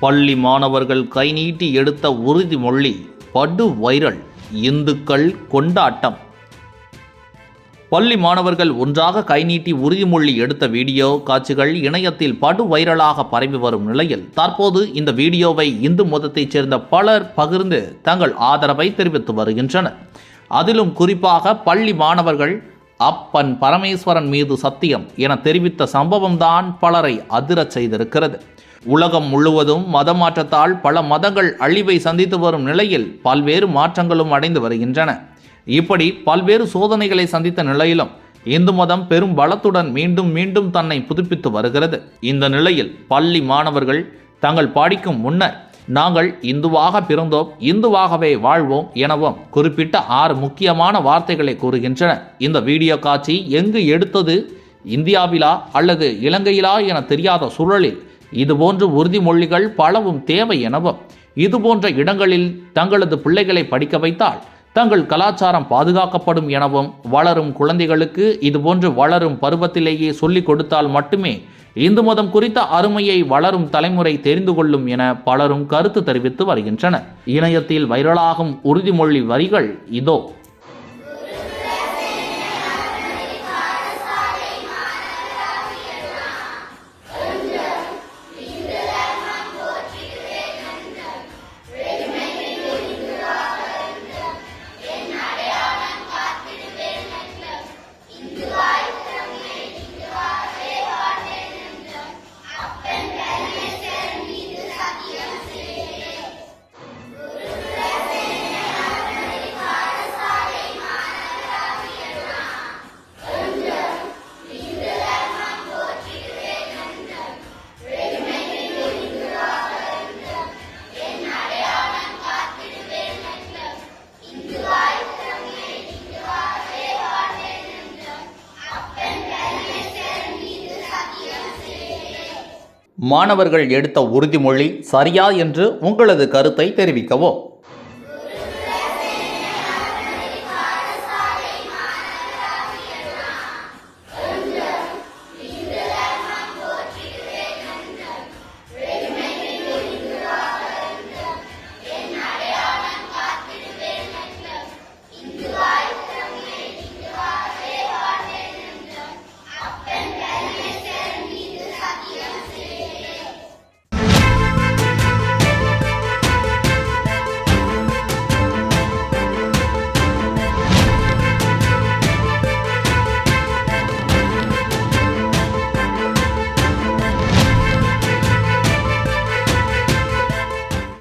பள்ளி மாணவர்கள் கை நீட்டி எடுத்த உறுதிமொழி படு வைரல் இந்துக்கள் கொண்டாட்டம். பள்ளி மாணவர்கள் ஒன்றாக கை நீட்டி உறுதிமொழி எடுத்த வீடியோ காட்சிகள் இணையத்தில் படு வைரலாக பரவி வரும் நிலையில் தற்போது இந்த வீடியோவை இந்து மதத்தைச் சேர்ந்த பலர் பகிர்ந்து தங்கள் ஆதரவை தெரிவித்து வருகின்றனர். அதிலும் குறிப்பாக பள்ளி மாணவர்கள் அப்பன் பரமேஸ்வரன் மீது சத்தியம் என தெரிவித்த சம்பவம்தான் பலரை அதிரச் செய்திருக்கிறது. உலகம் முழுவதும் மத மாற்றத்தால் பல மதங்கள் அழிவை சந்தித்து வரும் நிலையில் பல்வேறு மாற்றங்களும் அடைந்து வருகின்றன. இப்படி பல்வேறு சோதனைகளை சந்தித்த நிலையிலும் இந்து மதம் பெரும் பலத்துடன் மீண்டும் மீண்டும் தன்னை புதுப்பித்து வருகிறது. இந்த நிலையில் பள்ளி மாணவர்கள் தங்கள் பாடிக்கும் முன்னர் நாங்கள் இந்துவாக பிறந்தோம் இந்துவாகவே வாழ்வோம் எனவும் குறிப்பிட்ட ஆறு முக்கியமான வார்த்தைகளை கூறுகின்றன. இந்த வீடியோ காட்சி எங்கு எடுத்தது இந்தியாவிலா அல்லது இலங்கையிலா என தெரியாத சூழலில் இதுபோன்ற உறுதிமொழிகள் பலவும் தேவை எனவும் இதுபோன்ற இடங்களில் தங்களது பிள்ளைகளை படிக்க வைத்தால் தங்கள் கலாச்சாரம் பாதுகாக்கப்படும் எனவும் வளரும் குழந்தைகளுக்கு இதுபோன்று வளரும் பருவத்திலேயே சொல்லிக் கொடுத்தால் மட்டுமே இந்து மதம் குறித்த அருமையை வளரும் தலைமுறை தெரிந்து கொள்ளும் என பலரும் கருத்து தெரிவித்து வருகின்றனர். இணையத்தில் வைரலாகும் உறுதிமொழி வரிகள் இதோ. மாணவர்கள் எடுத்த உறுதிமொழி சரியா என்று உங்களது கருத்தை தெரிவிக்கவும்.